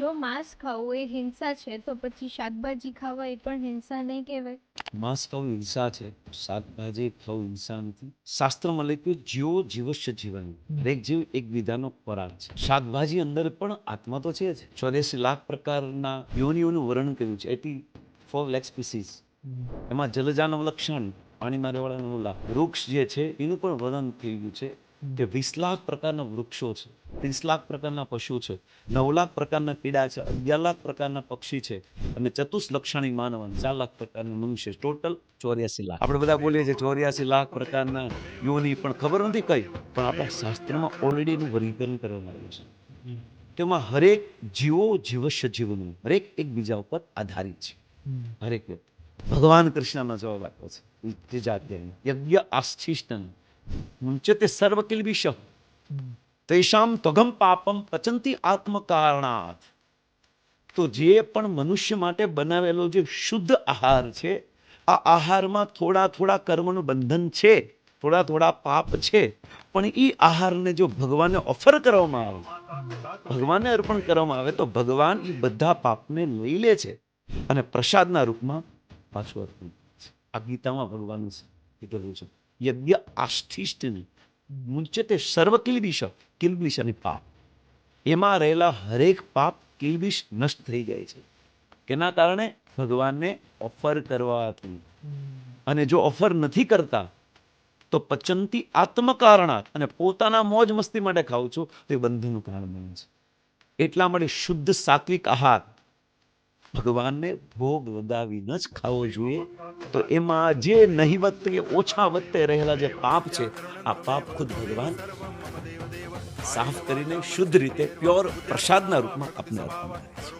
જો માંસ ખાવું એ હિંસા છે તો પછી શાકભાજી ખાવા એ પણ હિંસા નહીં કહેવાય. માંસ ખાવું હિંસા છે શાકભાજી ખાવું હિંસા નથી. શાસ્ત્રમાં લખ્યું જીવો જીવશ્ય જીવન દરેક જીવ એક વિધાનો પરાગ છે. શાકભાજી અંદર પણ આત્મા તો છે જ. ચોર્યાસી લાખ પ્રકારના યોનિઓનું વર્ણન કર્યું છે. Eighty four lakh species. એમાં જલજાનું લક્ષણ પાણીમાં રહેવાળાનું લાભ. વૃક્ષ જે છે એનું પણ વર્ણન થઈ ગયું છે. કે વીસ લાખ પ્રકારના વૃક્ષો છે, ત્રીસ લાખ પ્રકારના પશુ છે, નવ લાખ પ્રકારના કીડા છે, અગિયાર લાખ પ્રકારના પક્ષી છે અને ચતુસ લક્ષણી માનવ ચાર લાખ પ્રકારના મનુષ્ય ટોટલ ચોર્યાસી લાખ. આપણે બધા બોલીએ છીએ ચોર્યાસી લાખ પ્રકારના યોની પણ ખબર નથી કઈ, પણ આપણા શાસ્ત્રમાં ઓલરેડી એનું વર્ગીકરણ કરવામાં આવ્યું છે. તેમાં હરેક જીવો જીવશ્ય જીવનું, હરેક એકબીજા ઉપર આધારિત છે. હરેક વ્યક્તિ. ભગવાન કૃષ્ણનો જવાબ આપ્યો છે, ત્રીજા અધ્યાયમાં. યજ્ઞ આસ્થિષ્ટન. મુંચતે સર્વ કિલ્બિષ તેષામ ત્વગમ પાપમ પચંતી આત્મકારણાત તો જે પણ મનુષ્ય માટે બનાવેલો જે શુદ્ધ આહાર છે આ આહારમાં થોડા થોડા કર્મનું બંધન છે થોડા થોડા પાપ છે પણ એ આહારને જો ભગવાનને ઓફર કરવામાં આવે ભગવાનને અર્પણ કરવામાં આવે તો ભગવાન એ બધા પાપને લઈ લે છે અને પ્રસાદના રૂપમાં પાછું અર્પણ આ ગીતામાં ભગવાન કીધેલું છે. યજ્ઞ આસ્થિષ્ટની મુંચતે સર્વ કિલબિશ કિલબિશ અને પાપ એમાં રહેલા હરેક પાપ કિલબિશ નષ્ટ થઈ જાય છે કેના કારણે ભગવાનને ઓફર કરવાથી અને જો ઓફર નથી કરતા તો પચંતી આત્મકારણાત અને પોતાના મોજ મસ્તી માટે ખાવ છું તો એ બંધનનું કારણ બને છે એટલા માટે શુદ્ધ સાત્વિક આહાર ભગવાનને ભોગ લગાવીને જ ખાવો જોઈએ. તો એમાં જે નહીવત કે ઓછા વત્તે રહેલા જે પાપ છે, આ પાપ ખુદ ભગવાન સાફ કરીને શુદ્ધ રીતે, પ્યોર પ્રસાદના રૂપમાં આપને અર્પણ કરે છે.